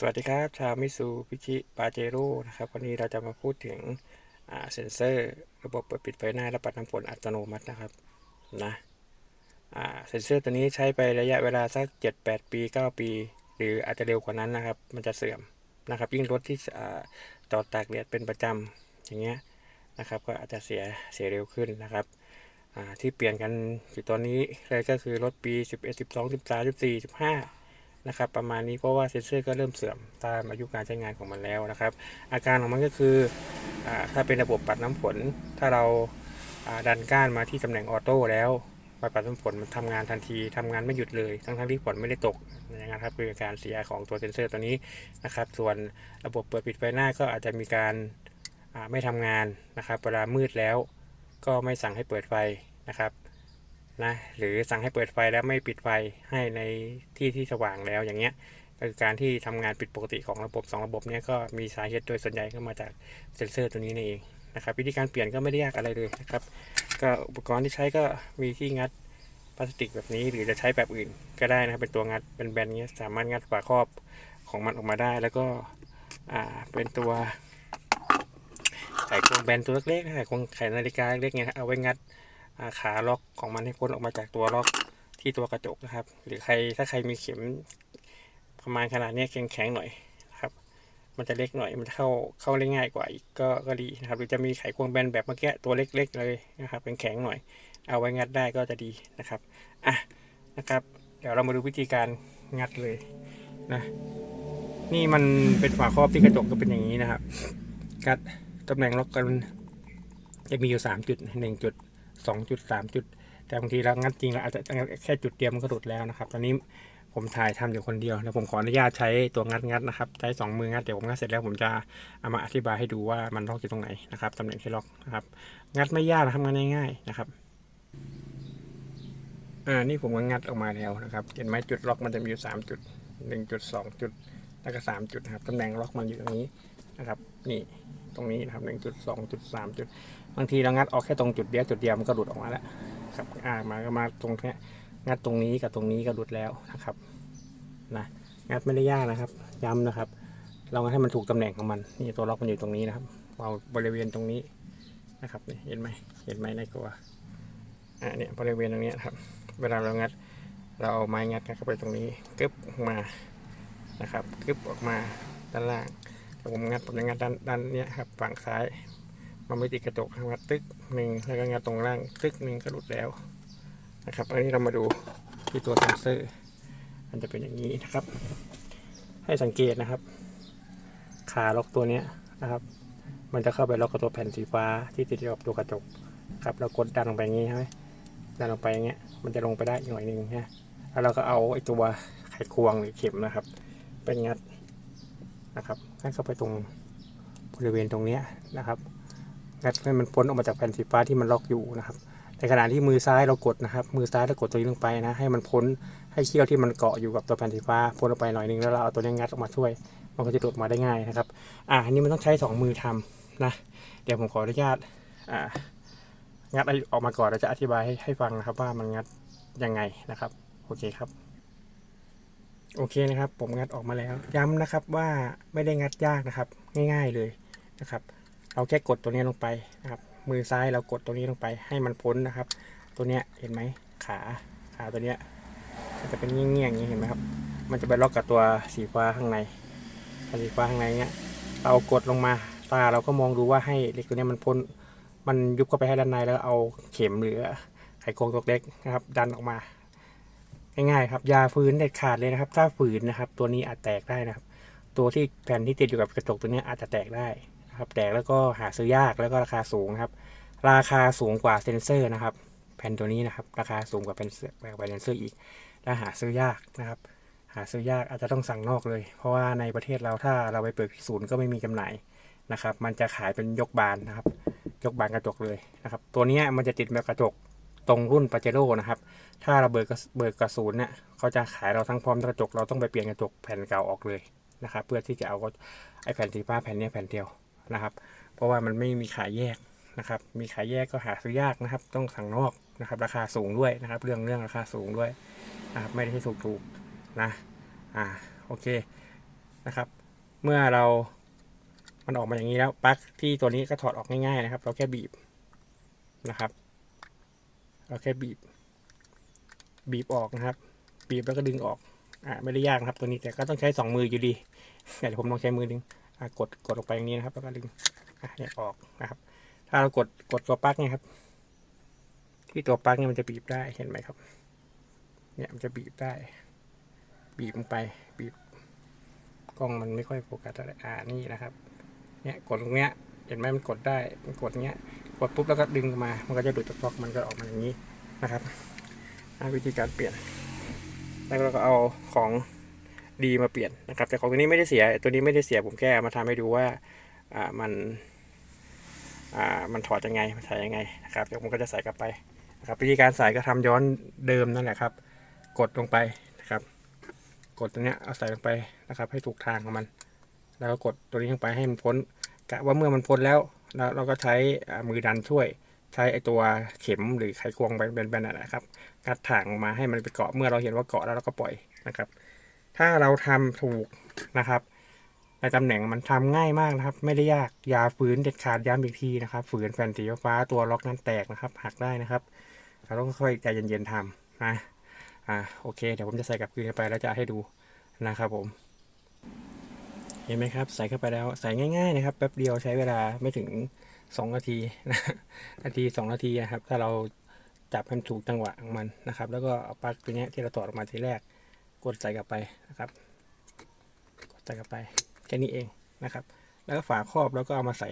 สวัสดีครับชาวมิสูพิชิปาเจโร่นะครับวันนี้เราจะมาพูดถึงเซ็นเซอร์ระบบเปิดปิดไฟหน้าและปัดน้ำฝนอัตโนมัตินะครับนะเซ็นเซอร์ตัวนี้ใช้ไประยะเวลาสัก 7-8 ปี 9 ปี หรืออาจจะเร็วกว่านั้นนะครับ มันจะเสื่อมนะครับ ยิ่งรถที่อ่าจอดตากแดดเป็นประจำอย่างเงี้ยนะครับ ก็อาจจะเสียเสียเร็วขึ้นนะครับที่เปลี่ยนกันอยู่ตอนนี้เลยก็คือรถปี 11 12 13 14 15 นะครับประมาณนี้เพราะว่าเซ็นเซอร์ก็เริ่มเสื่อมตามอายุการใช้งานของมันแล้วนะครับ อาการของมันก็คืออถ้าเป็นระบบปัดน้ำฝน ถ้าเราดันก้านมาที่ตำแหน่งออโต้แล้วปัดปัดน้ำฝนมันทำงานทันทีทำงานไม่หยุดเลย ทั้งทั้งที่ฝนไม่ได้ตกนั้นครับคืออาการเสียของตัวเซ็นเซอร์ตัวนี้นะครับ ส่วนระบบเปิดปิดไฟหน้าก็อาจจะมีการไม่ทำงานนะครับเวลามืดแล้วก็ไม่สั่งให้เปิดไฟนะครับ นะหรือสั่งให้เปิดไฟแล้วไม่ปิดไฟให้ในที่ที่สว่างแล้วอย่างเงี้ยก็คือการที่ทำงานผิดปกติของระบบ 2 ระบบเนี้ยก็มีสาเหตุโดยส่วนใหญ่ก็มาจากเซนเซอร์ตัวนี้นี่เองนะครับวิธีการเปลี่ยนก็ไม่ได้ยากอะไรเลยนะครับ ก็อุปกรณ์ที่ใช้ก็มีที่งัดพลาสติกแบบนี้หรือจะใช้แบบอื่นก็ได้นะครับเป็นตัวงัดเป็นแบนๆเงี้ยสามารถงัดฝาครอบของมันออกมาได้ แล้วก็อ่าเป็นตัวไขควงแบนตัวเล็กๆนะไขควงไขนาฬิกาเล็กๆเงี้ยเอาไว้งัด ขาล็อกของมันให้พ้นออกมาจากตัวล็อกที่ตัวกระจกนะครับ หรือใครถ้าใครมีเข็มประมาณขนาดนี้แข็งๆหน่อยนะครับ มันจะเล็กหน่อยมันจะเข้าเข้าได้ง่ายกว่าอีกก็ก็ดีนะครับหรือจะมีไขควงแบนแบบเมื่อกี้ตัวเล็ก ๆ เลยนะครับเป็นแข็งหน่อย เอาไว้งัดได้ก็จะดีนะครับอะนะครับ เดี๋ยวเรามาดูวิธีการงัดเลยนะนี่มันเป็นฝาครอบที่กระจกก็เป็นอย่างนี้นะครับกัดตำแหน่งล็อกกันจะมีอยู่สามจุดหนึ่งจุด สองจุดสามจุด แต่บางทีเรางัดจริงเราอาจจะแค่จุดเดียวมันก็หลุดแล้วนะครับ ตอนนี้ผมถ่ายทำอยู่คนเดียวแล้วผมขออนุญาตใช้ตัวงัดงัดนะครับ ใช้สองมืองัดเดี๋ยวผมงัดเสร็จแล้วผมจะเอามาอธิบายให้ดูว่ามันล็อกอยู่ตรงไหนนะครับตำแหน่งที่ล็อกนะครับ งัดไม่ยากนะครับงานง่ายๆนะครับอ่านี่ผมก็งัดออกมาแล้วนะครับ เห็นไหมจุดล็อกมันจะมีอยู่สามจุดหนึ่งจุดสองจุดแล้วก็สามจุดนะครับตำแหน่งล็อกมันอยู่ตรงนี้ นะครับ นี่ตรงนี้นะครับหนึ่งจุดสองจุดสามจุด บางทีเรางัดออกแค่ตรงจุดเดียวจุดเดียวมันก็หลุดออกมาแล้วครับอ่ามาก็มาตรงเนี้ยงัดตรงนี้กับตรงนี้ก็หลุดแล้วนะครับนะงัดไม่ได้ยากนะครับ ย้ำนะครับ เรางัดให้มันถูกตำแหน่งของมัน นี่ตัวล็อกมันอยู่ตรงนี้นะครับเอาบริเวณตรงนี้นะครับนี่เห็นไหมเห็นไหมในตัวอ่าเนี่ยบริเวณตรงนี้นะครับ เวลาเรางัด เราเอาไม้งัดเข้าไปตรงนี้กึบออกมานะครับกึบออกมาด้านล่าง ผมงัดผมจะงัดด้านด้านเนี้ยครับฝั่งซ้าย มันไม่ติดกระจกงัดตึกหนึ่งแล้วก็งัดตรงล่างตึกหนึ่งก็หลุดแล้วนะครับอันนี้เรามาดูที่ตัวเซนเซอร์มันจะเป็นอย่างนี้นะครับ ให้สังเกตนะครับ ขาล็อกตัวเนี้ยนะครับ มันจะเข้าไปล็อกกับตัวแผ่นสีฟ้าที่ติดกับตัวกระจกครับเรากดดันลงไปอย่างนี้ใช่ไหมดันลงไปอย่างเงี้ยมันจะลงไปได้อีกหน่อยหนึ่งนะแล้วเราก็เอาไอ้ตัวไขควงหรือเข็มนะครับไปงัดนะครับ ให้เข้าไปตรงบริเวณตรงนี้นะครับงัดให้มันพ้นออกมาจากแผ่นสีฟ้าที่มันล็อกอยู่นะครับในขณะที่มือซ้ายเรากดนะครับ มือซ้ายเรากดตัวนี้ลงไปนะ ให้มันพ้นให้เขี้ยวที่มันเกาะอยู่กับตัวแผ่นสีฟ้าพ้นออกไปหน่อยนึงแล้วเราเอาตัวนี้งัดออกมาช่วย มันก็จะหลุดมาได้ง่ายนะครับ อ่าอันนี้มันต้องใช้สองมือทำนะ เดี๋ยวผมขออนุญาตอ่างัดออกมาก่อนแล้วจะอธิบายให้ให้ฟังนะครับว่ามันงัดยังไงนะครับ โอเคครับ โอเคนะครับ ผมงัดออกมาแล้ว ย้ำนะครับว่าไม่ได้งัดยากนะครับ ง่ายๆเลยนะครับ เราแค่กดตัวนี้ลงไปนะครับ มือซ้ายเรากดตัวนี้ลงไปให้มันพ้นนะครับ ตัวเนี้ยเห็นไหมขาขาตัวเนี้ยมันจะเป็นเงี้ยงๆอย่างนี้เห็นไหมครับ มันจะไปล็อกกับตัวสีฟ้าข้างในสีฟ้าข้างในเนี้ย เรากดลงมาตาเราก็มองดูว่าให้เหล็กตัวนี้มันพ้น มันยุบเข้าไปให้ด้านในแล้วเอาเข็มหรือไขควงตัวเล็กนะครับ ดันออกมา ง่ายๆครับยาฝืนเด็ดขาดเลยนะครับ ถ้าฝืนนะครับ ตัวนี้อาจแตกได้นะครับ ตัวที่แผ่นที่ติดอยู่กับกระจกตัวนี้อาจจะแตกได้นะครับ แตกแล้วก็หาซื้อยากแล้วก็ราคาสูงครับ ราคาสูงกว่าเซนเซอร์นะครับ แผ่นตัวนี้นะครับ ราคาสูงกว่าเป็นกว่าเซนเซอร์อีก และหาซื้อยากนะครับ หาซื้อยากอาจจะต้องสั่งนอกเลย เพราะว่าในประเทศเราถ้าเราไปเปิดที่ศูนย์ก็ไม่มีจำหน่ายนะครับ มันจะขายเป็นยกบานนะครับ ยกบานกระจกเลยนะครับ ตัวนี้มันจะติดแบบกระจก ตรงรุ่นปาเจโร่นะครับ ถ้าเราเบิกกระเบิกกระศูนเนี่ยเขาจะขายเราทั้งพร้อมกระจก เราต้องไปเปลี่ยนกระจกแผ่นเก่าออกเลยนะครับ เพื่อที่จะเอาไอ้แผ่นสีฟ้าแผ่นนี้แผ่นเดียวนะครับ เพราะว่ามันไม่มีขายแยกนะครับ มีขายแยกก็หาซื้อยากนะครับ ต้องสั่งนอกนะครับ ราคาสูงด้วยนะครับ เรื่องเรื่องราคาสูงด้วยนะครับ ไม่ได้ให้ถูกถูกนะอ่าโอเคนะครับ เมื่อเรามันออกมาอย่างนี้แล้วปลั๊กที่ตัวนี้ก็ถอดออกง่ายๆนะครับ เราแค่บีบนะครับ เราแค่บีบ บีบออกนะครับ บีบแล้วก็ดึงออก อ่าไม่ได้ยากนะครับตัวนี้แต่ก็ต้องใช้สองมืออยู่ดีแต่ผมลองใช้มือดึงอ่ากดกดลงไปอย่างนี้นะครับ แล้วก็ดึงอะเนี่ยออกนะครับ ถ้าเรากดกดตัวปลั๊กเนี่ยครับ ที่ตัวปลั๊กเนี่ยมันจะบีบได้เห็นไหมครับ เนี่ยมันจะบีบได้ บีบลงไปบีบกล้องมันไม่ค่อยโฟกัสอะไรอ่านี่นะครับ เนี่ยกดตรงเนี้ย เห็นไหมมันกดได้มันกดเงี้ยกดปุ๊บแล้วก็ดึงมา มันก็จะดูดจากปลั๊กมันก็ออกมาอย่างนี้นะครับวิธีการเปลี่ยน แล้วเราก็เอาของดีมาเปลี่ยนนะครับ แต่ของตัวนี้ไม่ได้เสีย ตัวนี้ไม่ได้เสียผมแค่มาทำให้ดูว่าอ่ามันอ่ามันถอดยังไงมันใส่ยังไงนะครับเดี๋ยวผมก็จะใส่กลับไปนะครับวิธีการใส่ก็ทำย้อนเดิมนั่นแหละครับ กดลงไปนะครับ กดตรงเนี้ยเอาใส่ลงไปนะครับ ให้ถูกทางของมัน แล้วก็กดตัวนี้ลงไปให้มันพ้น กะว่าเมื่อมันพ้นแล้วเราเราก็ใช้มือดันช่วย ใช้ไอตัวเข็มหรือไขควงแบนๆนั่นแหละครับกัดถางออกมาให้มันไปเกาะเมื่อเราเห็นว่าเกาะแล้วเราก็ปล่อยนะครับ ถ้าเราทำถูกนะครับในตำแหน่งมันทำง่ายมากนะครับ ไม่ได้ยากอย่าฝืนเด็ดขาดย้ำอีกทีนะครับ ฝืนแผ่นสีฟ้าตัวล็อกนั้นแตกนะครับหักได้นะครับเราต้องค่อยใจเย็นๆทำนะอ่าโอเค เดี๋ยวผมจะใส่กับคืนไปแล้วจะให้ดูนะครับผม เห็นไหมครับ ใส่เข้าไปแล้วใส่ง่าย ๆ นะครับแป๊บเดียวใช้เวลาไม่ถึง 2 นาทีนะนาที 2 นาทีนะครับ ถ้าเราจับให้มันถูกจังหวะของมันนะครับ แล้วก็เอาปลั๊กตัวเนี้ยที่เราถอออกมาทีแรก กดใส่กลับไปนะครับ กดใส่กลับไปแค่นี้เองนะครับ แล้วก็ฝาครอบแล้วก็เอามาใส่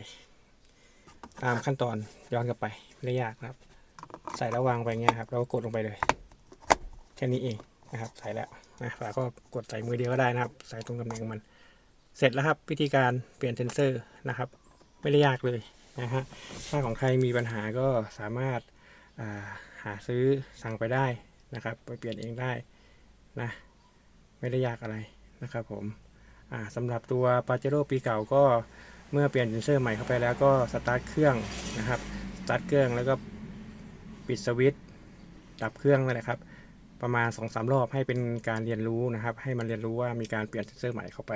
ตามขั้นตอนย้อนกลับไปไม่ยากนะครับ ใส่แล้ววางไปเงี้ยครับแล้วก็กดลงไปเลยแค่นี้เองนะครับ ใส่แล้วนะฝาครอบกดใส่มือเดียวก็ได้นะครับ ใส่ตรงตำแหน่งมัน เสร็จแล้วครับวิธีการเปลี่ยนเซนเซอร์นะครับ ไม่ได้ยากเลยนะฮะถ้าของใครมีปัญหาก็สามารถาหาซื้อสั่งไปได้นะครับ ไปเปลี่ยนเองได้นะไม่ได้ยากอะไรนะครับผมสำหรับตัวปาเจโร่ปีเก่าก็เมื่อเปลี่ยนเซนเซอร์ใหม่เข้าไปแล้วก็สตาร์ทเครื่องนะครับสตาร์ทเครื่องแล้วก็ปิดสวิตช์ดับเครื่องนั่นแหละครับ ประมาณ2อสรอบให้เป็นการเรียนรู้นะครับ ให้มันเรียนรู้ว่ามีการเปลี่ยนเซนเซอร์ใหม่เข้าไป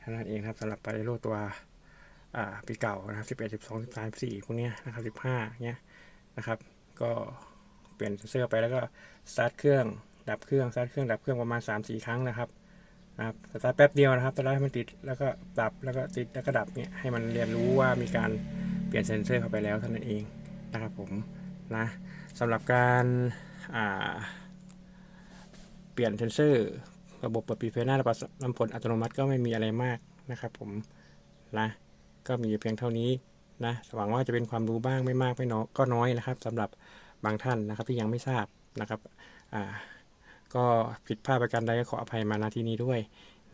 เท่านั้นเองครับสำหรับปาเรโลตัวปีเก่านะครับ 11 12 13 14พวกเนี้ยนะครับ 15เนี้ยนะครับ ก็เปลี่ยนเซนเซอร์ไปแล้วก็สตาร์ทเครื่องดับเครื่องสตาร์ทเครื่องดับเครื่องประมาณ 3-4 ครั้งนะครับนะครับสตาร์ทแป๊บเดียวนะครับสตาร์ทให้มันติดแล้วก็ดับแล้วก็ติดแล้วก็ดับเนี้ยให้มันเรียนรู้ว่ามีการเปลี่ยนเซนเซอร์เข้าไปแล้วเท่านั้นเองนะครับผมนะสำหรับการเปลี่ยนเซนเซอร์ ระบบเปิดปิดไฟหน้าระบบน้ำฝนอัตโนมัติก็ไม่มีอะไรมากนะครับผมนะก็มีเพียงเท่านี้นะหวังว่าจะเป็นความรู้บ้างไม่มากไม่น้อยก็น้อยนะครับสำหรับบางท่านนะครับที่ยังไม่ทราบนะครับอ่าก็ผิดพลาดประการใดก็ขออภัยมาณที่นี้ด้วย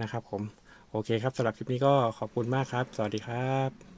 นะครับผมโอเคครับสำหรับคลิปนี้ก็ขอบคุณมากครับ สวัสดีครับ